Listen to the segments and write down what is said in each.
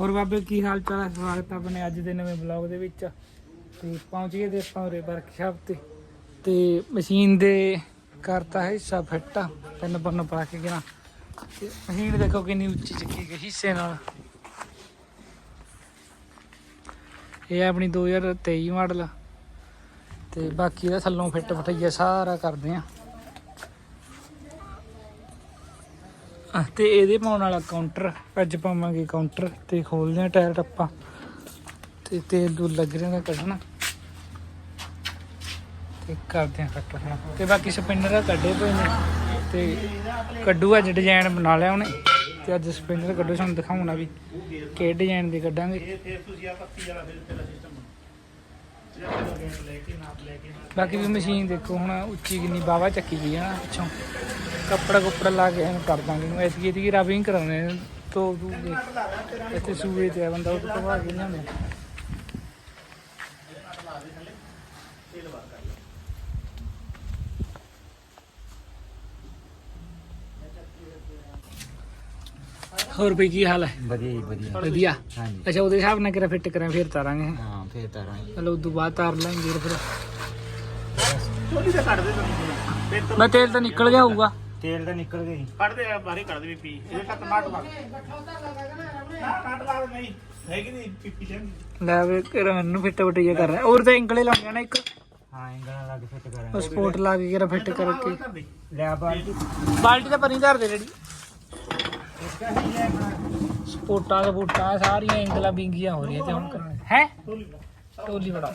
ਹੋਰ ਬਾਬੇ, ਕੀ ਹਾਲ ਚਾਲ ਹੈ? ਸਵਾਗਤ ਹੈ ਆਪਣੇ ਅੱਜ ਦੇ ਨਵੇਂ ਬਲੌਗ ਦੇ ਵਿੱਚ। ਤੇ ਪਹੁੰਚ ਗਏ ਤੇ ਆਪਾਂ ਉਰੇ ਵਰਕਸ਼ਾਪ ਤੇ। ਤੇ ਮਸ਼ੀਨ ਦੇ ਕਰਤਾ ਹੈ ਹਿੱਸਾ, ਫਿੱਟ, ਤਿੰਨ ਪੰਨ ਪਾ ਕੇ ਗਿਆ ਤੇ ਮਸ਼ੀਨ ਦੇਖੋ ਕਿੰਨੀ ਉੱਚੀ ਚੱਕੀ ਗਈ ਹਿੱਸੇ ਨਾਲ। ਇਹ ਹੈ ਆਪਣੀ 2023 ਮਾਡਲ ਤੇ ਬਾਕੀ ਦਾ ਥੱਲੋਂ ਫਿੱਟ ਫਟਈਆ ਸਾਰਾ ਕਰਦੇ ਆ ਤੇ ਇਹਦੇ ਪਾਉਣ ਵਾਲਾ ਕਾਊਂਟਰ ਅੱਜ ਪਾਵਾਂਗੇ ਕਾਊਂਟਰ ਤੇ ਖੋਲਦੇ ਆ ਟਾਇਰ ਟੱਪਾ ਤੇ ਤੇਲ ਦੂਰ ਲੱਗ ਰਿਹਾ ਦਾ ਕੱਢਣਾ। ਤੇ ਕਰਦੇ ਆ ਕੱਟ ਹੁਣ ਤੇ ਬਾਕੀ ਸਪਿੰਨਰ ਕੱਢੇ ਪਏ ਨੇ। ਤੇ ਕੱਢੂ ਅੱਜ ਡਿਜ਼ਾਈਨ ਬਣਾ ਲਿਆ ਉਹਨੇ। ਤੇ ਅੱਜ ਸਪਿੰਨਰ ਕੱਢੋ, ਸਾਨੂੰ ਦਿਖਾਉਣਾ ਵੀ ਕਿਹੜੇ ਡਿਜ਼ਾਈਨ ਦੇ ਕੱਢਾਂਗੇ। ਬਾਕੀ ਵੀ ਮਸ਼ੀਨ ਦੇਖੋ, ਹੁਣ ਉੱਚੀ ਕਿੰਨੀ ਬਾਵਾ ਚੱਕੀ ਗਈ ਹੈ ਨਾ ਪਿੱਛੋਂ। ਕੱਪੜਾ ਕੁੱਪੜਾ ਲਾ ਕੇ ਇਹਨੂੰ ਕਰ ਦਾਂਗੇ ਇਹਨੂੰ। ਐਸੀ ਇਹਦੀ ਰਬਿੰਗ ਕਰਾਉਣੇ ਨੇ। ਤੋ ਦੂਗੇ ਇੱਥੇ ਸੂਏ ਤੇ ਆ ਬੰਦਾ, ਉਹ ਤੋਂ ਬਾਅਦ ਨਹੀਂ ਆਉਂਦੇ ਹੋਰ ਬਈ ਕੀ ਹਾਲ ਹੈ? ਵਧੀਆ ਜੀ ਵਧੀਆ। ਵਧੀਆ? ਹਾਂਜੀ। ਅੱਛਾ ਉਹਦੇ ਹਿਸਾਬ ਨਾਲ ਕਿਰਾ ਫਿੱਟ ਕਰਾਂ ਫਿਰ ਤਾਰਾਂਗੇ। ਹਾਂ ਫੇਰ ਤਾਰਾਂਗੇ। ਚਲੋ ਉਦੋਂ ਬਾਅਦ ਤਾਰ ਲਾਂਗੇ ਫਿਰ। ਥੋੜੀ ਜਿਹਾ ਕੱਢ ਦੇ ਤੈਨੂੰ ਮੈਂ ਤੇਲ ਤਾਂ ਨਿਕਲ ਗਿਆ ਹੋਊਗਾ। ਤੇਲ ਤਾਂ ਨਿਕਲ ਗਈ ਕੱਢ ਦੇ ਬਾਹਰ ਕੱਢ ਦੇ ਵੀ ਪੀ। ਇਹਦੇ ਤੱਕ ਨਾਟ ਲਾ ਨਾ ਨਾਟ ਲਾ ਦੇ ਨਹੀਂ। ਹੈਗੀ ਨਹੀਂ ਪੀਪੀ ਲੈਂਦੀ ਲੈ ਵੇ ਕਿਰਾ ਮੈਨੂੰ ਫਿੱਟ ਫਟਈਆ ਕਰ ਰਿਹਾ। ਹੋਰ ਤਾਂ ਇੰਗਲੇ ਲਾਉਣੀਆਂ ਨਾ ਇੱਕ। ਹਾਂ ਇੰਗਲਾਂ ਲੱਗ ਫਿੱਟ ਕਰਾਂਗੇ ਉਹ ਸਪੋਰਟ ਲਾ ਕੇ ਕਿਰਾ ਫਿੱਟ ਕਰਕੇ। ਲੈ ਬਾਲਟੀ। ਬਾਲਟੀ ਤਾਂ ਪਰੀ ਧਰ ਦੇ ਰੈਡੀ ਸਪੋਰਟਾਂ ਦੇ ਬੂਟਾਂ ਸਾਰੀਆਂ ਇੰਗਲਾਂ ਬਿੰਗੀਆਂ ਹੋ ਰਹੀਆਂ ਤੇ ਹੁਣ ਕਰਾਂਗੇ ਹੈ ਟੋਲੀ ਬੜਾ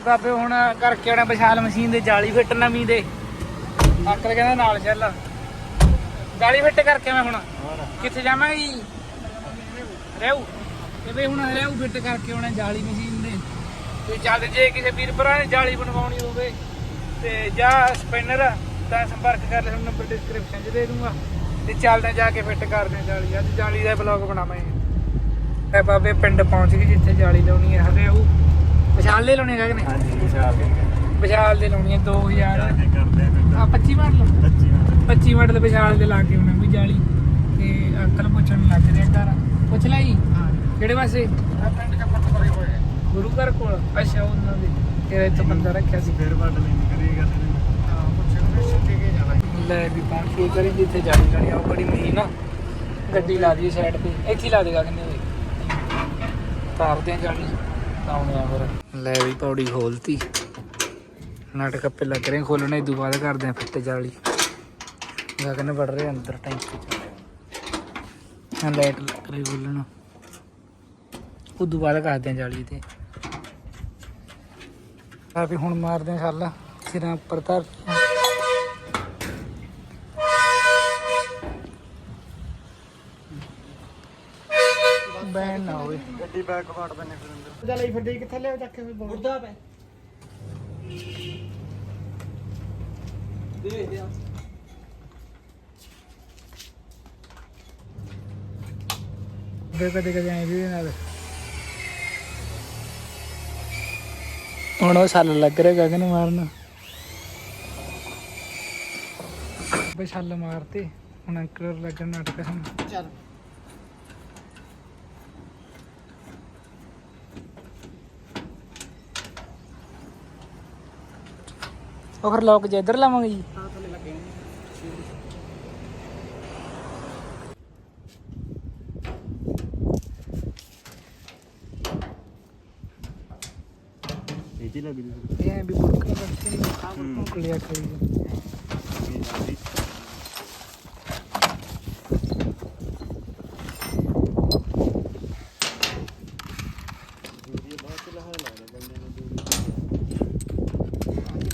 ਵੀ ਬਾਬੇ ਹੁਣ ਕਰਕੇ ਆਉਣਾ ਵਿਸ਼ਾਲ ਮਸ਼ੀਨ ਦੇ ਜਾਲੀ ਫਿੱਟ ਨਵੀਂ ਦੇ। ਆਕਰ ਕਹਿੰਦਾ ਨਾਲ ਚੱਲ। ਜਾਲੀ ਫਿੱਟ ਕਰਕੇ ਮੈਂ ਹੁਣ। ਕਿੱਥੇ ਜਾਵਾਂਗੇ ਜੀ? ਰਹਿਉ ਤੇ ਵੀ ਹੁਣ ਰਹਿਉ ਫਿੱਟ ਕਰਕੇ ਆਉਣਾ ਜਾਲੀ ਮਸ਼ੀਨ ਦੇ। ਤੇ ਜਦ ਜੇ ਕਿਸੇ ਵੀਰ ਭਰਾ ਨੇ ਜਾਲੀ ਬਣਵਾਉਣੀ ਹੋਵੇ ਤੇ ਜਾਂ ਸਪਿਨਰ ਤਾਂ ਸੰਪਰਕ ਕਰ ਲੈ ਨੰਬਰ ਡਿਸਕ੍ਰਿਪਸ਼ਨ 'ਚ ਦੇ ਦੂੰਗਾ। ਤੇ ਚੱਲਦੇ ਜਾ ਕੇ ਫਿੱਟ ਕਰਦੇ ਜਾਲੀ। ਅੱਜ ਜਾਲੀ ਦਾ ਬਲੌਗ ਬਣਾਵਾਂਗੇ। ਬਾਬੇ ਪਿੰਡ ਪਹੁੰਚ ਗਏ ਜਿੱਥੇ ਜਾਲੀ ਲਾਉਣੀ ਹੈ। ਹਰਿਆਊ ਵਿਸ਼ਾਲ ਦੇ ਲਾਉਣੀ ਹੈ ਕਿ ਨਹੀਂ ਹਾਂਜੀ ਵਿਸ਼ਾਲ ਦੇ ਵਿਸ਼ਾਲ ਦੇ ਲਾਉਣੀ ਹੈ 2000 ਕਰਦੇ ਆ 25 ਮਾਡਲ। 25 25 ਮਾਡਲ ਵਿਸ਼ਾਲ ਦੇ ਲਾ ਕੇ ਆਉਣਾ ਵੀ ਜਾਲੀ। ਤੇ ਅੰਕਲ ਪੁੱਛਣ ਲੱਗ ਰਿਹਾ ਘਰ। ਪੁੱਛ ਲੈ ਜੀ। ਕਿਹੜੇ ਪਾਸੇ? ਪਿੰਡ ਪੱਟ ਪਰੇ ਹੋਏ ਗੁਰੂ ਘਰ ਕੋਲ। ਅੱਛਾ ਉਹਨਾਂ ਦੇ। ਤੇਰਾ ਇੱਥੇ ਬੰਦਾ ਰੱਖਿਆ ਸੀ। ਫੇਰ ਵੱਟ ਲੈਣੀ ਕਰੇਗਾ ਲੈ ਵੀ ਤਾਂ ਕੀ ਕਰੀ ਜਿੱਥੇ ਜਾਲੀ ਜਾਣੀ ਆ ਉਹ ਬੜੀ ਮਹੀਨ ਆ। ਗੱਡੀ ਲਾ ਦੀ ਸਾਈਡ ਤੇ। ਇੱਥੇ ਹੀ ਲਾ ਦੇਗਾ ਕਿੰਨੇ ਵੇ ਤਾਰਦੇ ਆ ਜਾਲੀ। ਆਉਣੇ ਆ ਫਿਰ। ਲੈ ਵੀ ਪੌੜੀ ਖੋਲਤੀ। ਨਟ ਕੱਪੇ ਲੱਗ ਰਹੇ ਖੋਲਣੇ ਇਦੋਂ ਬਾਅਦ ਕਰਦੇ ਆ ਫਿੱਟ ਜਾਲੀ। ਗਗਨ ਵੜ ਰਹੇ ਅੰਦਰ ਟੈਂਕੀ ਚ। ਹਾਂ ਲਾਈਟ ਲੱਗ ਰਹੀ ਖੋਲਣਾ। ਉਦੋਂ ਬਾਅਦ ਕਰਦੇ ਆ ਜਾਲੀ ਤੇ। ਆ ਵੀ ਹੁਣ ਮਾਰਦੇ ਆ ਛੱਲ। ਸਿਰਾਂ ਉੱਪਰ ਧਰ ਬੈਨ ਨਾ ਹੋਵੇ। ਗੱਡੀ ਬੈਕ ਫਾੜ ਦਿੰਨੇ ਫਿਰ ਅੰਦਰ। ਜਾ ਲਈ ਫੱਡੀ ਕਿੱਥੇ ਲਿਆ ਚੱਕ ਕੇ ਫਿਰ ਮੁਰਦਾ ਪੈ ਦੇ ਕਦੇ ਕਦੇ ਆਏ ਵੀ ਨਾਲ। ਹੁਣ ਉਹ ਛੱਲ ਲੱਗ ਰਿਹਾ ਗਗਨ ਮਾਰਨ। ਬਈ ਛੱਲ ਮਾਰਤੇ ਹੁਣ ਅੰਕਲ ਲੱਗਣ ਨਾਟਕ ਹਮ ਚੱਲ। ਉਹ ਫਿਰ ਲੋਕ ਜੇ ਇੱਧਰ ਲਾਵਾਂਗੇ ਜੀ। ਤਾਂ ਥੱਲੇ ਲੱਗੇ ਇਹ ਜੀ ਲੱਗ ਜੂ ਇਹ ਵੀ ਬੁੜਕਾ ਕਰਕੇ ਨਹੀਂ ਲਿਆ ਕਰੀ।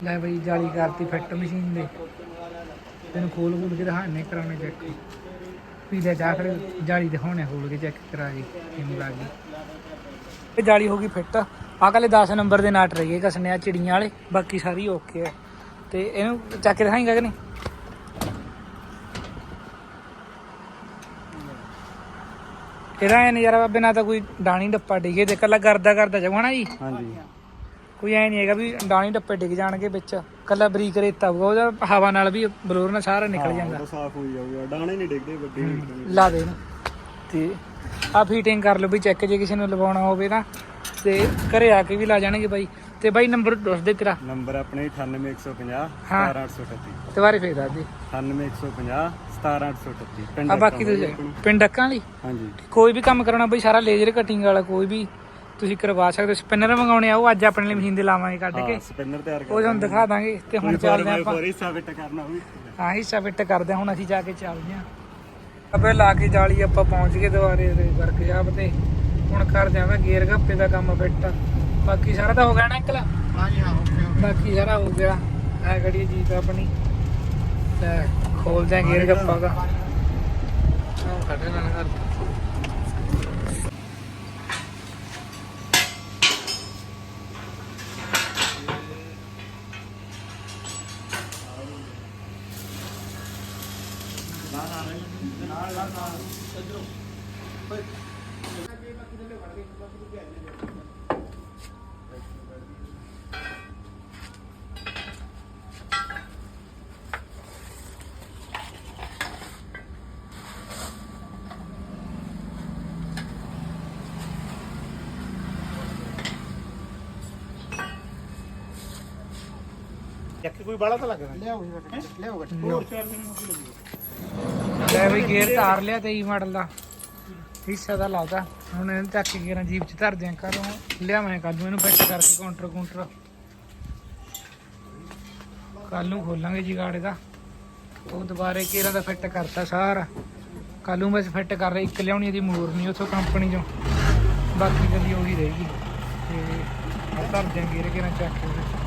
ਲੈ ਬਈ, ਜਾਲੀ ਕਰਤੀ ਫਿੱਟ ਮਸ਼ੀਨ ਦੇ। ਤੈਨੂੰ ਖੋਲ ਖੋਲ ਕੇ ਦਿਖਾਣੇ ਕਰਾਉਣੇ ਚੈੱਕ ਪੀਲੇ ਜਾ ਖੜੇ ਜਾਲੀ ਦਿਖਾਉਣੇ ਖੋਲ ਕੇ ਚੈੱਕ ਕਰਾ ਕੇ ਕਿਵੇਂ ਲੱਗ ਗਈ। ਇਹ ਜਾਲੀ ਹੋ ਗਈ ਫਿੱਟ। ਆਹ ਕੱਲੇ 10 ਨੰਬਰ ਦੇ ਨਾਟ ਰਹਿ ਕਸਨੇ ਆ ਚਿੜੀਆਂ ਵਾਲੇ, ਬਾਕੀ ਸਾਰੀ ਓਕੇ ਆ। ਤੇ ਇਹਨੂੰ ਚੱਕ ਕੇ ਦਿਖਾਏਗਾ ਕਿ ਨਹੀਂ? ਇਹਦਾ ਇਹ ਨਜ਼ਾਰਾ ਬਾਬੇ, ਨਾ ਤਾਂ ਕੋਈ ਡਾਣੀ ਡੱਪਾ ਡਿੱਗੇ, ਤੇ ਕੱਲਾ ਕਰਦਾ ਕਰਦਾ ਜਾਣਾ ਜੀ? ਹਾਂਜੀ। ਕੋਈ ਐ ਨਹੀਂ ਹੈਗਾ ਵੀ ਡਾਣੀ ਡੱਪੇ ਡਿੱਗ ਜਾਣਗੇ ਵਿੱਚ ਕੱਲਾ ਬਰੀਕ ਰੇਤਾ ਹੋਊਗਾ ਉਹਦਾ ਹਵਾ ਨਾਲ ਵੀ ਬਲੋਰ ਨਾਲ ਸਾਰਾ ਨਿਕਲ ਜਾਂਦਾ। ਉਹ ਸਾਫ਼ ਹੋਈ ਜਾਊਗਾ ਡਾਣੇ ਨਹੀਂ ਡਿੱਗਦੇ ਵੱਡੇ ਨਹੀਂ ਲਾ ਦੇ ਤੇ ਆ ਫੀਟਿੰਗ ਕਰ ਲਓ ਵੀ ਚੈੱਕ ਜੇ ਕਿਸੇ ਨੂੰ ਲਵਾਉਣਾ ਹੋਵੇ ਤਾਂ ਤੇ ਘਰੇ ਆ ਕੇ ਵੀ ਲਾ ਜਾਣਗੇ ਬਾਈ। ਤੇ ਬਾਈ ਨੰਬਰ ਦੱਸ ਦੇ ਤੇਰਾ। ਨੰਬਰ ਆਪਣੇ 98150 ਹਾਂ। 17838 ਦੁਬਾਰੇ ਫੇਰ ਦੱਸ ਦੇ। 98150 17838 ਪਿੰਡ ਆ ਬਾਕੀ ਤੁਸੀਂ ਪਿੰਡ ਡੱਕਾਂ ਵਾਲੀ? ਹਾਂਜੀ। ਕੋਈ ਵੀ ਕੰਮ ਕਰਾਉਣਾ ਬਈ ਸਾਰਾ ਲੇਜ਼ਰ ਕਟਿੰਗ ਵਾਲਾ ਕੋਈ ਵੀ ਤੁਸੀਂ ਕਰਵਾ ਸਕਦੇ ਹੋ। ਸਪਿਨਰ ਮੰਗਾਉਣੇ ਆ ਉਹ ਅੱਜ ਆਪਣੇ ਲਈ ਮਸ਼ੀਨ ਦੇ ਲਾਵਾਂਗੇ ਕੱਢ ਕੇ। ਸਪਿਨਰ ਤਿਆਰ ਕਰ ਉਹ ਤੁਹਾਨੂੰ ਦਿਖਾ ਦਾਂਗੇ ਤੇ ਹੁਣ ਚੱਲਦੇ ਆਪਾਂ। ਹੋਰ ਹਿੱਸਾ ਫਿੱਟ ਕਰਨਾ ਵੀ ਹਾਂ ਹਿੱਸਾ ਫਿੱਟ ਕਰਦੇ ਹਾਂ, ਹੁਣ ਅਸੀਂ ਜਾ ਕੇ ਚੱਲਦੇ ਹਾਂ। ਅਬੇ ਲਾ ਕੇ ਜਾਲੀ ਆਪਾਂ ਪਹੁੰਚ ਗਏ ਦੁਬਾਰੇ ਦੇ ਵਰਕਸ਼ਾਪ ਤੇ। ਹੁਣ ਕਰ ਜਾਵਾਂ ਗੇਅਰ ਗੱਪੇ ਦਾ ਕੰਮ ਫਿੱਟ। ਬਾਕੀ ਸਾਰਾ ਤਾਂ ਹੋ ਗਿਆ ਨਾ ਅੰਕਲ? ਹਾਂਜੀ ਹਾਂ ਓਕੇ ਬਾਕੀ ਸਾਰਾ ਹੋ ਗਿਆ। ਐ ਖੜੀ ਜੀਤ ਆਪਣੀ? ਲੈ ਖੋਲਦੇ ਆ ਗੇਅਰ ਗੱਪਾ ਦਾ। ਉਹ ਕੱਢ ਲੈਣਾ ਕਰ ਕੋਈ ਬਾਲਾ ਤਾਂ ਲੱਗਦਾ ਲਿਆਓ ਲਿਆਓ ਹੋਰ ਚਾਰ ਦਿਨ ਹੋ ਗਏ ਲੈ ਬਈ ਗੇਅਰ ਤਾਰ ਲਿਆ 23 ਮਾਡਲ ਦਾ। ਹਿੱਸਾ ਦਾ ਲਾਤਾ। ਹੁਣ ਇਹਨੂੰ ਚੱਕ ਕੇ ਗੇਰਾਂ ਜੀਪ ਚ ਧਰ ਦਿਆਂ ਕਰੋ ਲਿਆਵਾਂ ਕੱਲ ਨੂੰ ਇਹਨੂੰ ਫਿੱਟ ਕਰਕੇ ਕਾਊਂਟਰ ਕਾਊਂਟਰ ਕੱਲ ਨੂੰ ਖੋਲਾਂਗੇ ਜੀ ਗਾੜੇ ਦਾ ਉਹ ਦੁਬਾਰੇ ਕੇਰਾਂ ਦਾ ਫਿੱਟ ਕਰਤਾ ਸਾਰਾ। ਕੱਲ ਨੂੰ ਬਸ ਫਿੱਟ ਕਰ ਰਹੀ। ਇੱਕ ਲਿਆਉਣੀ ਇਹਦੀ ਮੋਰ ਨਹੀਂ, ਉਥੋਂ ਕੰਪਨੀ ਚੋਂ। ਬਾਕੀ ਗੱਡੀ ਉਹੀ ਰਹੇਗੀ। ਤੇ ਆਹ ਧਰ ਦਿਆਂ ਗੇਰ ਕੇਰਾਂ ਚੱਕ ਕੇ।